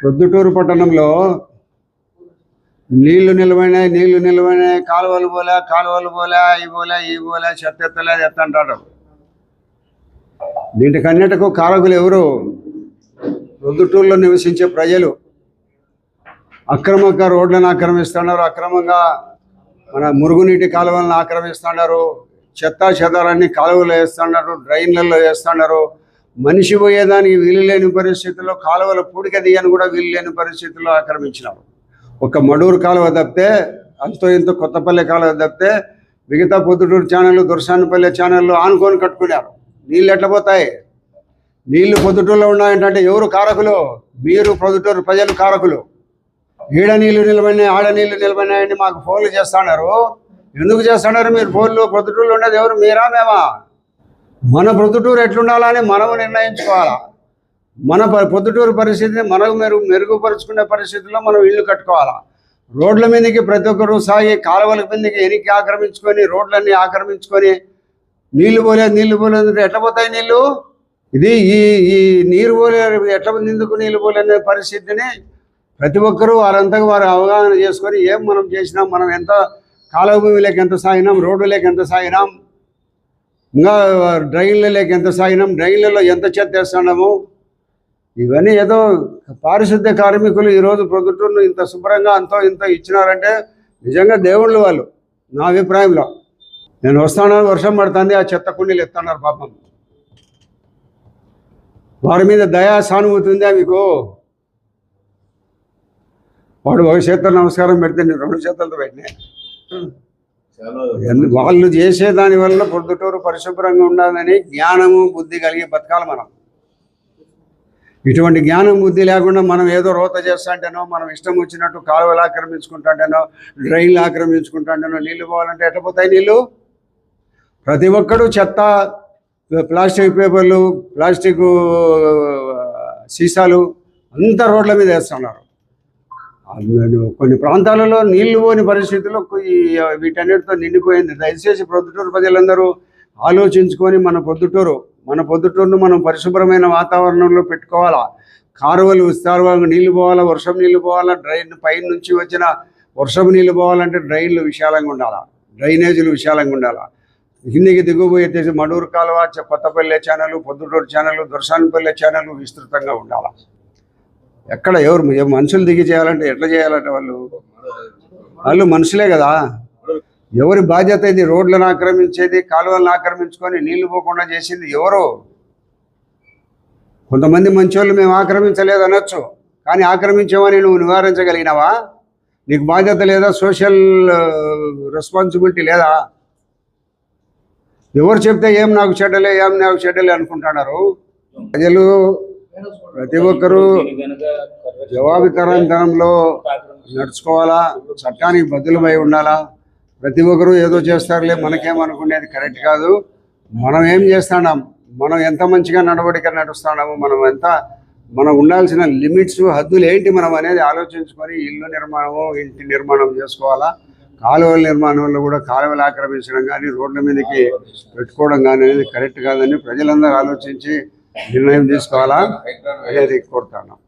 ప్రొద్దుటూరు పట్టణంలో నీళ్ళు నిలవైనాయి నీళ్ళు నిలవైనాయి కాలువలు పోలే కాలువలు పోలే ఈ పోలే ఈ పోలే చెత్త ఎత్తలే ఎత్తంటారు దీనికన్నిటికు కారకులు ఎవరు? ప్రొద్దుటూరులో నివసించే ప్రజలు. అక్రమంగా రోడ్లను ఆక్రమిస్తున్నారు అక్రమంగా మన మురుగునీటి కాలువలను ఆక్రమిస్తున్నారు చెత్త చెదారాన్ని కాలువలు వేస్తున్నారు డ్రైన్లలో వేస్తున్నారు మనిషి పోయేదానికి వీలు లేని పరిస్థితుల్లో కాలువల పూడిక తీయని కూడా వీలు లేని పరిస్థితుల్లో ఆక్రమించినారు ఒక మడూరు కాలువ తప్పితే అంతో ఇంతో కొత్తపల్లె కాలువ తప్పితే మిగతా పొద్దుటూరు ఛానళ్ళు దుర్శానపల్లె ఛానళ్ళు ఆనుకొని కట్టుకున్నారు. నీళ్ళు ఎట్లా పోతాయి? నీళ్ళు పొద్దుటూరులో ఉన్నాయంటే ఎవరు కారకులు? మీరు పొద్దుటూరు ప్రజలు కారకులు. ఈడ నీళ్ళు నిలబడినాయి ఆడ నీళ్ళు నిలబడినాయని మాకు ఫోన్లు చేస్తున్నారు. ఎందుకు చేస్తున్నారు మీరు ఫోన్లు? పొద్దుటూరులో ఉండేది ఎవరు? మీరా మేమా? మన ప్రొద్దుటూరు ఎట్లుండాలని మనము నిర్ణయించుకోవాలా? మన ప- ప్రొద్దుటూరు పరిస్థితిని మనకు మెరుగు మెరుగుపరుచుకునే పరిస్థితుల్లో మనం ఇల్లు కట్టుకోవాలా? రోడ్ల మీదకి ప్రతి ఒక్కరు సాగి కాలువల మీదకి ఎనికి ఆక్రమించుకొని రోడ్లన్నీ ఆక్రమించుకొని నీళ్ళు పోలేదు నీళ్ళు పోలేదు ఎట్లా పోతాయి నీళ్ళు? ఇది ఈ ఈ నీరు పోలే ఎట్లా నిందుకు నీళ్ళు పోలేని పరిస్థితిని ప్రతి ఒక్కరూ వారంతకు వారు అవగాహన చేసుకొని ఏం మనం చేసినాం మనం ఎంత కాలువ భూమిలోకి ఎంత సాగినాం రోడ్డులోకి ఎంత సాగినాం ఇంకా డ్రైన్లలోకి ఎంత సాగినాం? డ్రైన్లలో ఎంత చెత్త వేస్తున్నాము? ఇవన్నీ ఏదో పారిశుద్ధ్య కార్మికులు ఈరోజు ప్రొద్దుటూరును ఇంత శుభ్రంగా అంతో ఇంత ఇచ్చినారంటే నిజంగా దేవుళ్ళు వాళ్ళు నా అభిప్రాయంలో. నేను వస్తాను వర్షం పడుతుంది ఆ చెత్త కుండీలు ఎత్తన్నారు పాపం. వారి మీద దయా సానుభూతి ఉందా మీకు. వాడు ఒక చేతులు నమస్కారం పెడితే నేను రెండు చేతులతో పెట్టినా. వాళ్ళు చేసే దాని వల్ల పొద్దుటూరు పరిశుభ్రంగా ఉండాలని జ్ఞానము బుద్ధి కలిగి బతకాలి మనం. ఇటువంటి జ్ఞానం బుద్ధి లేకుండా మనం ఏదో రోత చేస్తాంటేనో మనం ఇష్టం వచ్చినట్టు కాలువలు ఆక్రమించుకుంటాంటేనో డ్రైన్లు ఆక్రమించుకుంటాంటేనో నీళ్ళు పోవాలంటే ఎట్లా పోతాయి నీళ్ళు ప్రతి ఒక్కడు చెత్త ప్లాస్టిక్ పేపర్లు ప్లాస్టిక్ సీసాలు అంతా రోడ్ల మీద వేస్తున్నారు. కొన్ని ప్రాంతాలలో నీళ్ళు పోని పరిస్థితుల్లో వీటన్నిటితో నిండిపోయింది. దయచేసి ప్రొద్దుటూరు ప్రజలందరూ ఆలోచించుకొని మన పొద్దుటూరు మన పొద్దుటూరును మనం పరిశుభ్రమైన వాతావరణంలో పెట్టుకోవాలా? కాలువలు విస్తారంగా నీళ్ళు పోవాలా? వర్షం నీళ్ళు పోవాలా? డ్రైన్ పైన నుంచి వచ్చిన వర్షం నీళ్ళు పోవాలంటే డ్రైన్లు విశాలంగా ఉండాలా? డ్రైనేజీలు విశాలంగా ఉండాలా? కిందికి దిగుబోయేసి మడూరు కాలువ Kothapalle channel Proddatur channel Dorasanipalle channel విస్తృతంగా ఉండాలా? ఎక్కడ ఎవరు మనుషులు దిగి చేయాలంటే ఎట్లా చేయాలంటే వాళ్ళు? వాళ్ళు మనుషులే కదా. ఎవరి బాధ్యత ఇది రోడ్లను ఆక్రమించేది కాలువలను ఆక్రమించుకొని నీళ్ళు పోకుండా చేసింది ఎవరు? కొంతమంది మంచోళ్ళు మేము ఆక్రమించలేదు అనొచ్చు కానీ ఆక్రమించామని నువ్వు నివారించగలిగినావా? నీకు బాధ్యత లేదా? సోషల్ రెస్పాన్సిబిలిటీ లేదా? ఎవరు చెప్తే ఏం నాకు చెడ్డలే ఏం నాకు చెడ్డలే అనుకుంటున్నారు? ప్రజలు ప్రతి ఒక్కరూ జవాబుదారంతనంలో నడుచుకోవాలా? చట్టానికి బదులుపై ఉండాలా? ప్రతి ఒక్కరూ ఏదో చేస్తారులే మనకేమనుకునేది కరెక్ట్ కాదు. మనం ఏం చేస్తున్నాం? మనం ఎంత మంచిగా నడవడిక నడుస్తున్నాము మనం ఎంత మనం ఉండాల్సిన లిమిట్స్ హద్దులు ఏంటి మనం అనేది ఆలోచించుకొని ఇల్లు నిర్మాణము ఇంటి నిర్మాణం చేసుకోవాలా? కాలువల నిర్మాణంలో కూడా కాలువలు ఆక్రమించడం కానీ రోడ్ల మీదకి పెట్టుకోవడం కానీ అనేది కరెక్ట్ కాదని ప్రజలందరూ ఆలోచించి నిర్ణయం తీసుకోవాలా? అనేది కోరుతాను